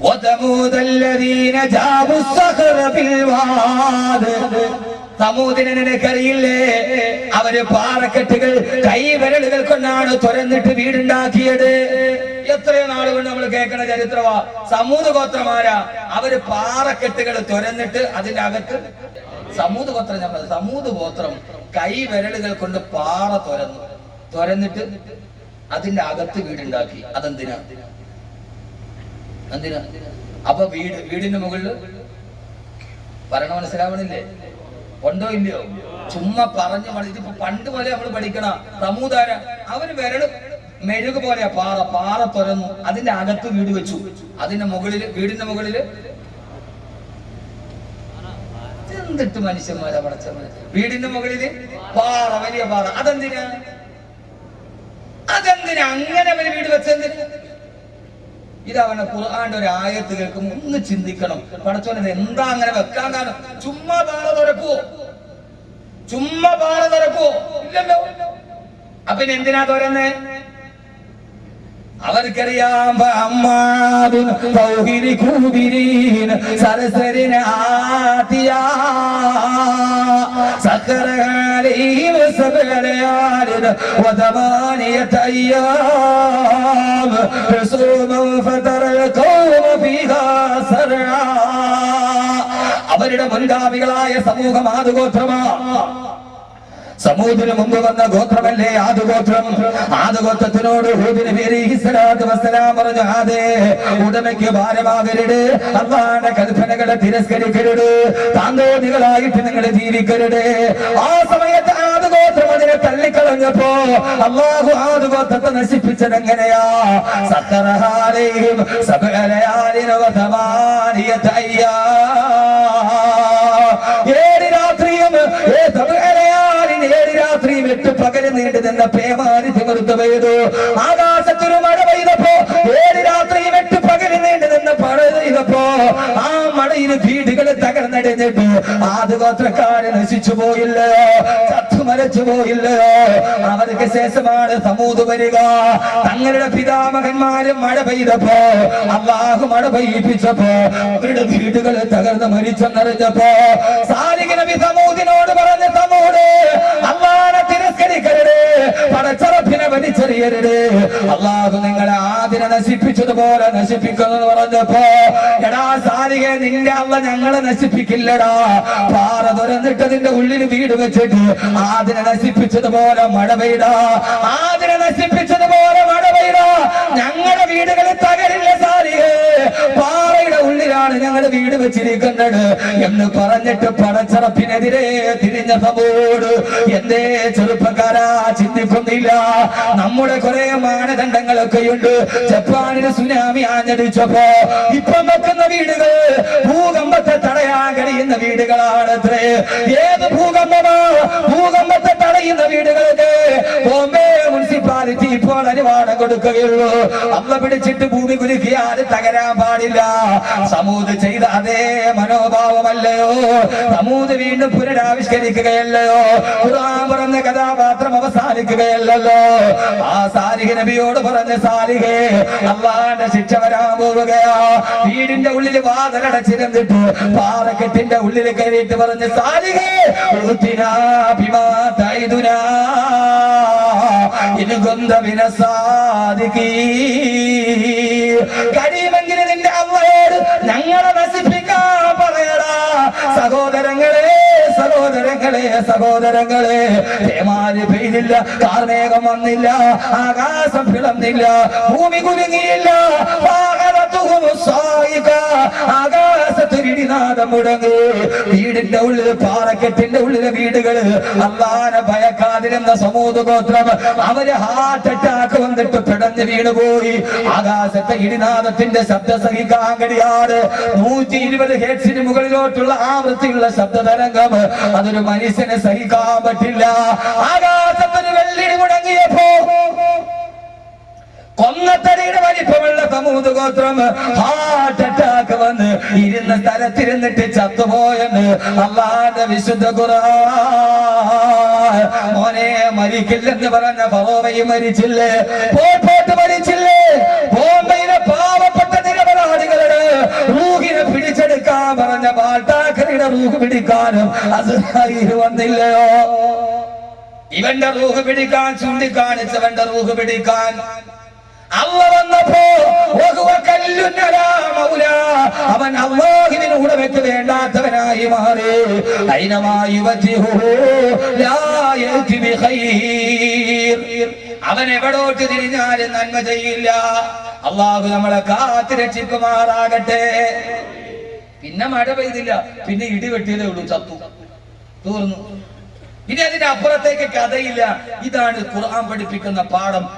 وثمود الذين جابوا الصخر بالواد സമൂതിനെ നിനക്കറിയില്ലേ അവര് പാറക്കെട്ടുകൾ കൈവിരലുകൾ കൊണ്ടാണ് തുറന്നിട്ട് വീടുണ്ടാക്കിയത് എത്രയോ നാളുകൾ നമ്മൾ കേൾക്കണ ചരിത്രമാ സമൂഹ ഗോത്രമാരാ അവര് പാറക്കെട്ടുകൾ തുറന്നിട്ട് അതിന്റെ അകത്ത് സമൂഹ ഗോത്രം ഞാൻ പറഞ്ഞത് സമൂഹ ഗോത്രം കൈവിരലുകൾ കൊണ്ട് പാറ തുറന്നു തുറന്നിട്ട് അതിന്റെ അകത്ത് വീടുണ്ടാക്കി അതെന്തിനാ എന്തിനാ? അപ്പൊ വീട് വീടിന്റെ മുകളിൽ പറയണ മനസ്സിലാവണില്ലേ? ഉണ്ടോ ഇല്ലയോ? ചുമ്മാ പറഞ്ഞു പഠിച്ചു പണ്ട് പോലെ നമ്മൾ പഠിക്കണ സമൂതാര അവർ വിരൽ മെഴുക് പോലെയാ പാറ പാറ തുറന്നു അതിന്റെ അകത്ത് വീട് വെച്ചു. അതിന്റെ മുകളിൽ വീടിന്റെ മുകളിൽ എന്തിട്ട് മനുഷ്യന്മാരാ പടച്ച വീടിന്റെ മുകളിൽ പാറ വലിയ പാറ. അതെന്തിനാ? അതെന്തിനാ അങ്ങനെ അവർ വീട് വെച്ചെന്തിനാ ഇതവനെ ഖുർആന്റെ ഒരു ആയത്ത് കേൾക്കുമ്പോൾ ഒന്ന് ചിന്തിക്കണം. പടച്ചോനെ എന്താ അങ്ങനെ വെക്കാൻ കാരണം? ചുമ്മാ പാറ തുറക്കൂ ചുമ്മാ പാറ തുറക്കൂ ഇല്ലല്ലോ. അപ്പൊ എന്തിനാ തുറന്നേ അവർക്കറിയാം അമ്മാതും സൗഹിരി കൂബിരീൻ സരസരിന ആതിയാ سخر عليهم سبع ليال وثمانية أيام حسوما فترى القوم فيها سرعا അവരുടെ മുൻഗാമികളായ സമൂഹം ആദുഗോത്രമാ സമൂഹത്തിന് മുമ്പ് വന്ന ഗോത്രമല്ലേ ആദ്യ ഗോത്രം? ആദ്യ ഗോത്രത്തിനോട് ഹൂദിന് പേര് വസ്സലാം പറഞ്ഞു ആദേ ഉടമയ്ക്ക് ഭാരമാകരുത്. അള്ളാന്റെ കൽപ്പനകളെ തിരസ്കരിക്കരുത്. താന്തോതികളായിട്ട് നിങ്ങൾ ജീവിക്കരുത്. ആ സമയത്ത് ആദുഗോത്രം അതിനെ തള്ളിക്കളഞ്ഞപ്പോ അള്ളാഹു ആദുഗോത്രത്തെ നശിപ്പിച്ചത് എങ്ങനെയാ? സത്തറഹാലയും ഏഴ് എട്ട് പകൽ നീണ്ടു നിന്ന പേമാരിധി തിമിർത്ത് പെയ്തു ആകാശത്തൊരു മഴ പെയ്തപ്പോ ഏഴ് രാത്രിയും എട്ട് പകൽ നീണ്ടു നിന്ന മഴ പെയ്തപ്പോ ആ മഴയിൽ വീടുകൾ തകർന്നടിഞ്ഞിട്ട് ആദ്യഗോത്രക്കാര് നശിച്ചു പോയില്ലയോ ചത്തു മരച്ചു പോയില്ലയോ അവർക്ക് ശേഷമാണ് സമൂത് വരിക. തങ്ങളുടെ പിതാമഹന്മാരും മഴ പെയ്തപ്പോ അള്ളാഹു മഴ പെയ്യിപ്പിച്ചപ്പോ അവരുടെ വീടുകൾ തകർന്ന് മരിച്ചെന്നറിഞ്ഞപ്പോ സാലിക നബി സമൂതിനോട് പറഞ്ഞ സമൂട് അള്ളാനെ തിരസ്കരിക്കരുത് പടച്ചറപ്പിനെ വലിച്ചെറിയരുത്. അള്ളാഹു നിങ്ങളെ ആദിനെ നശിപ്പിച്ചതുപോലെ നശിപ്പിക്കുന്നു പറഞ്ഞപ്പോ എടാ സാലിക നിന്റെ അള്ള ഞങ്ങളെ നശിപ്പിക്കില്ലടാ. പാറ തുറന്നിട്ട് നിന്റെ ഉള്ളിൽ വീട് വെച്ചിട്ട് ആദിനെ നശിപ്പിച്ചതുപോലെ മഴ പെയ്താ. ആദിനെ നശിപ്പിച്ചതുപോലെ മഴ പെയ്താ. ഞങ്ങളുടെ വീടുകളിൽ തകരില്ല സാലികേ പാറയുടെ ഉള്ളിലാണ് ഞങ്ങൾ വീട് വെച്ചിരിക്കുന്നത് എന്ന് പറഞ്ഞിട്ട് പടച്ചറപ്പിനെതിരെ തിരിഞ്ഞ സഭോട് എന്തേ ചെറുപ്പക്കാരാ ചിന്തിക്കുന്നില്ല. നമ്മുടെ കുറെ മാനദണ്ഡങ്ങളൊക്കെ ഉണ്ട് ജപ്പാനിന് സുനാമി ആഞ്ഞടിച്ചപ്പോ ഇപ്പം വെക്കുന്ന വീടുകൾ ഭൂകമ്പത്തെ തടയാൻ കഴിയുന്ന വീടുകളാണ് അത്രേ. ഏത് ഭൂകമ്പമോ? ഭൂകമ്പത്തെ മുനിസിപ്പാലിറ്റി ഇപ്പോൾ അനുവാദം കൊടുക്കുകയുള്ളൂ. അമ്മ പിടിച്ചിട്ട് ഭൂമി കുലുക്കിയാൽ തകരാൻ പാടില്ല. സമൂത് ചെയ്ത അതേ മനോഭാവമല്ലയോ? സമൂത് വീണ്ടും പുനരാവിഷ്കരിക്കുകയല്ലയോ? പറഞ്ഞ കഥാപാത്രം അവസാനിക്കുകയല്ലോ ആ സാലിഹ നബിയോട് പറഞ്ഞ സാലിഹേ അള്ളാന്റെ ശിക്ഷ വരാൻ പോവുകയാ. വീടിന്റെ ഉള്ളിൽ വാതിലടച്ചിരുന്നിട്ട് പാറക്കെട്ടിന്റെ ഉള്ളിൽ കയറിയിട്ട് പറഞ്ഞ സാലിഹേ ഊത്തിനാ ബിമാ തൈദുനാ ഇൻ കുന്ത മിന കഴിയുമെങ്കിൽ നിന്റെ അള്ളയോട് ഞങ്ങളെ നശിപ്പിക്കാൻ പറയടാ. സഹോദരങ്ങളെ സഹോദരങ്ങളെ സഹോദരങ്ങളെ. തേമാര് പെയ്തില്ല കാർമേഘം വന്നില്ല ആകാശം പിളന്നില്ല ഭൂമി കുലുങ്ങിയില്ല. വാഹനത്തുഹും സായിക. ആകാശത്തൊരിടിനാദം മുടങ്ങി. വീടിന്റെ ഉള്ളിൽ പാറക്കെട്ടിന്റെ ഉള്ളിലെ വീടുകൾ. അള്ളാനെ ഭയക്കാതിരുന്ന സമൂഹ ഗോത്രം അവർ ഹാർട്ട് അറ്റാക്ക് വന്നിട്ട് പിടഞ്ഞ് വീണുപോയി. ആകാശത്തെ ഇടിനാദത്തിന്റെ ശബ്ദ സഹിക്കാൻ നൂറ്റി ഇരുപത് ഹെഡ്സിന് മുകളിലോട്ടുള്ള ആവൃത്തിയുള്ള ശബ്ദ തരംഗം അതൊരു മനുഷ്യനെ സഹിക്കാൻ പറ്റില്ല. ആകാശത്തിന് കൊന്നത്തടിയുടെ വലിപ്പമുള്ള സമൂത് ഗോത്രം ഹാർട്ട് അറ്റാക്ക് വന്ന് ഇരുന്ന സ്ഥലത്തിരുന്നിട്ട് ചത്തുപോയെന്ന് അള്ളാന്റെ വിശുദ്ധ മോനെ മരിക്കില്ലെന്ന് പറഞ്ഞ ഫറോവയും മരിച്ചില്ലേ? പോട്ട് മരിച്ചില്ലേ? ബോംബെയിലെ പാവപ്പെട്ട നിരപരാധികളുടെ റൂഹിനെ പിടിച്ചെടുക്കാൻ പറഞ്ഞ ബാൾട്ടാക്കറിയുടെ റൂഹ് പിടിക്കാനും അത് വന്നില്ലയോ? ഇവന്റെ റൂഹ് പിടിക്കാൻ ചൂണ്ടിക്കാണിച്ചവന്റെ റൂഹ് പിടിക്കാൻ അള്ള. അവൻ അള്ളാഹുവിന് ഉടമയ്ക്ക് വേണ്ടാത്തവനായി മാറി. ദൈനമായി. അവൻ എവിടോട്ട് തിരിഞ്ഞാലും നന്മ ചെയ്യില്ല. അള്ളാഹു നമ്മളെ കാത്തു രക്ഷിക്കുമാറാകട്ടെ. പിന്നെ മഴ പെയ്തില്ല. പിന്നെ ഇടി വെട്ടിയതേ ഉള്ളൂ ചത്തു. തീർന്നു. ഇനി അതിന്റെ അപ്പുറത്തേക്ക് കഥയില്ല. ഇതാണ് ഖുർആൻ പഠിപ്പിക്കുന്ന പാഠം.